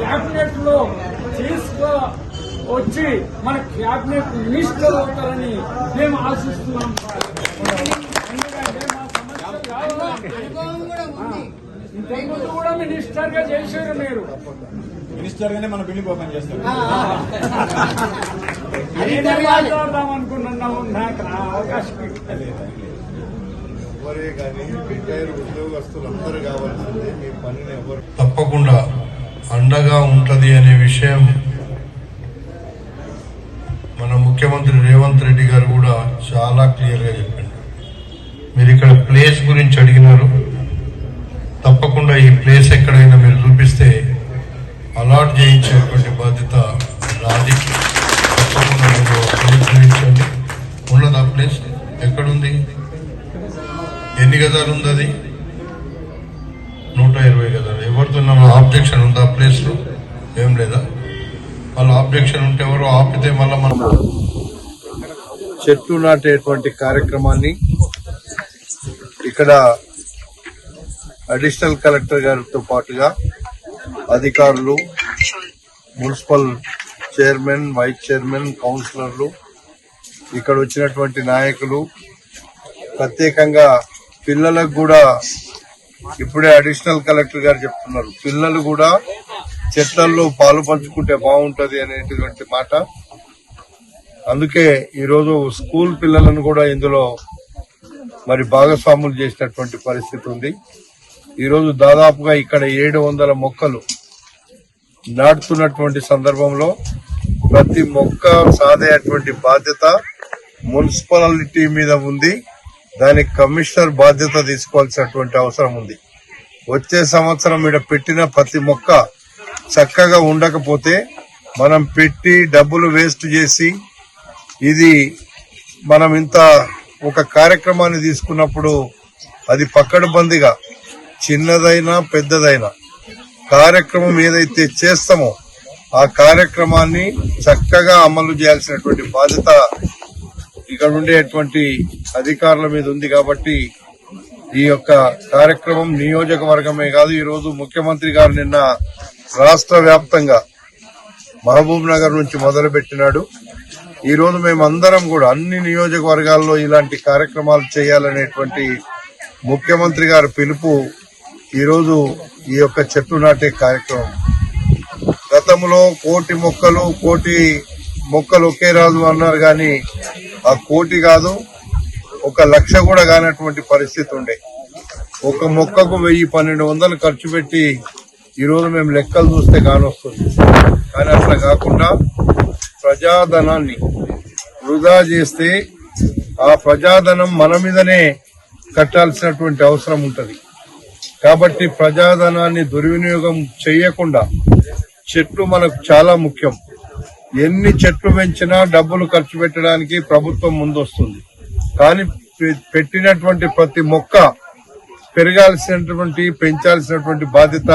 క్యాబినెట్లో తీసుకో వచ్చి మన క్యాబినెట్ మినిస్టర్ అవుతారని మేము ఆశిస్తున్నాం. ఇంతకుముందు కూడా మినిస్టర్గా చేశారు మీరు. మినిస్టర్ గానే మన బిల్డింగ్ ఓపెన్ చేస్తారు. మాట్లాడదాం నాకు అవకాశం. ఎవరే కానీ రిటైర్ ఉద్యోగస్తులు అందరూ కావాల్సిందే మీ పనిని ఎవరు తప్పకుండా అండగా ఉంటుంది అనే విషయం మన ముఖ్యమంత్రి రేవంత్ రెడ్డి గారు కూడా చాలా క్లియర్గా చెప్పండి మీరు ఇక్కడ ప్లేస్ గురించి అడిగినారు. తప్పకుండా ఈ ప్లేస్ ఎక్కడైనా మీరు చూపిస్తే అలాట్ చేయించేటువంటి బాధ్యత నాది. తప్పకుండా మీరు ప్లేస్ చూపించండి ప్లేస్? ఎక్కడుంది? ఎన్ని గదాలు ఉంది అది? నూట ఇరవై గదాలు ఆబ్జెక్షన్ ఉందా ప్లేస్లో? ఏం లేదా? వాళ్ళ ఆబ్జెక్షన్ ఉంటే ఎవరు ఆపితే మళ్ళీ మనం చెట్లు నాటేటువంటి కార్యక్రమాన్ని ఇక్కడ అడిషనల్ కలెక్టర్ గారితో పాటుగా అధికారులు మున్సిపల్ చైర్మన్ వైస్ చైర్మన్ కౌన్సిలర్లు ఇక్కడ వచ్చినటువంటి నాయకులు ప్రత్యేకంగా పిల్లలకు కూడా ఇప్పుడే అడిషనల్ కలెక్టర్ గారు చెప్తున్నారు. పిల్లలు కూడా చెట్లలో పాలు పంచుకుంటే బాగుంటది అనేటువంటి మాట. అందుకే ఈరోజు స్కూల్ పిల్లలను కూడా ఇందులో మరి భాగస్వాములు చేసినటువంటి పరిస్థితి ఉంది. ఈరోజు దాదాపుగా ఇక్కడ ఏడు వందల మొక్కలు నాటుతున్నటువంటి సందర్భంలో ప్రతి మొక్క సాధేటువంటి బాధ్యత మున్సిపాలిటీ మీద ఉంది. దానికి కమిషనర్ బాధ్యత తీసుకోవాల్సినటువంటి అవసరం ఉంది. వచ్చే సంవత్సరం ఇక్కడ పెట్టిన ప్రతి మొక్క చక్కగా ఉండకపోతే మనం పెట్టి డబ్బులు వేస్ట్ చేసి ఇది మనం ఇంత ఒక కార్యక్రమాన్ని తీసుకున్నప్పుడు అది పక్కడబందిగా చిన్నదైనా పెద్దదైనా కార్యక్రమం ఏదైతే చేస్తామో ఆ కార్యక్రమాన్ని చక్కగా అమలు చేయాల్సినటువంటి బాధ్యత ఇక్కడ ఉండేటువంటి అధికారుల మీద ఉంది కాబట్టి ఈ యొక్క కార్యక్రమం నియోజకవర్గమే కాదు ఈ రోజు ముఖ్యమంత్రి గారు నిన్న రాష్ట్ర వ్యాప్తంగా మహబూబ్ నగర్ నుంచి మొదలుపెట్టినాడు. ఈరోజు ఈ రోజు మేమందరం కూడా అన్ని నియోజకవర్గాల్లో ఇలాంటి కార్యక్రమాలు చేయాలనేటువంటి ముఖ్యమంత్రి గారి పిలుపు ఈరోజు ఈ యొక్క చెట్టు నాటే కార్యక్రమం. గతంలో కోటి మొక్కలు కోటి మొక్కలు ఒకే రాజు అన్నారు కానీ ఆ కోటి కాదు ఒక లక్ష కూడా కానటువంటి పరిస్థితి ఉండే. ఒక మొక్కకు వెయ్యి పన్నెండు వందలు ఖర్చు పెట్టి ఈ రోజు మేము లెక్కలు చూస్తే కానొస్తుంది. కానీ అట్లా కాకుండా ప్రజాధనాన్ని వృధా చేస్తే ఆ ప్రజాధనం మన మీదనే కట్టాల్సినటువంటి అవసరం ఉంటుంది. కాబట్టి ప్రజాధనాన్ని దుర్వినియోగం చేయకుండా చెట్లు మనకు చాలా ముఖ్యం. ఎన్ని చెట్లు పెంచినా డబ్బులు ఖర్చు పెట్టడానికి ప్రభుత్వం ముందొస్తుంది. కానీ పె- పెట్టినటువంటి ప్రతి మొక్క పెరగాల్సినటువంటి పెంచాల్సినటువంటి బాధ్యత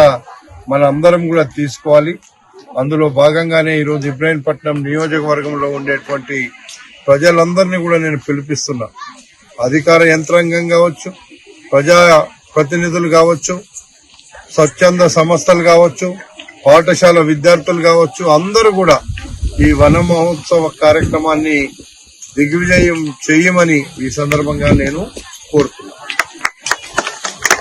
మన అందరం కూడా తీసుకోవాలి. అందులో భాగంగానే ఈరోజు ఇబ్రాహీంపట్నం నియోజకవర్గంలో ఉండేటువంటి ప్రజలందరినీ కూడా నేను పిలిపిస్తున్నా. అధికార యంత్రాంగం కావచ్చు ప్రజా ప్రతినిధులు కావచ్చు స్వచ్ఛంద సంస్థలు కావచ్చు పాఠశాల విద్యార్థులు కావచ్చు అందరూ కూడా ఈ వన మహోత్సవ కార్యక్రమాన్ని దిగ్విజయం చేయమని ఈ సందర్భంగా నేను కోరుతున్నాను.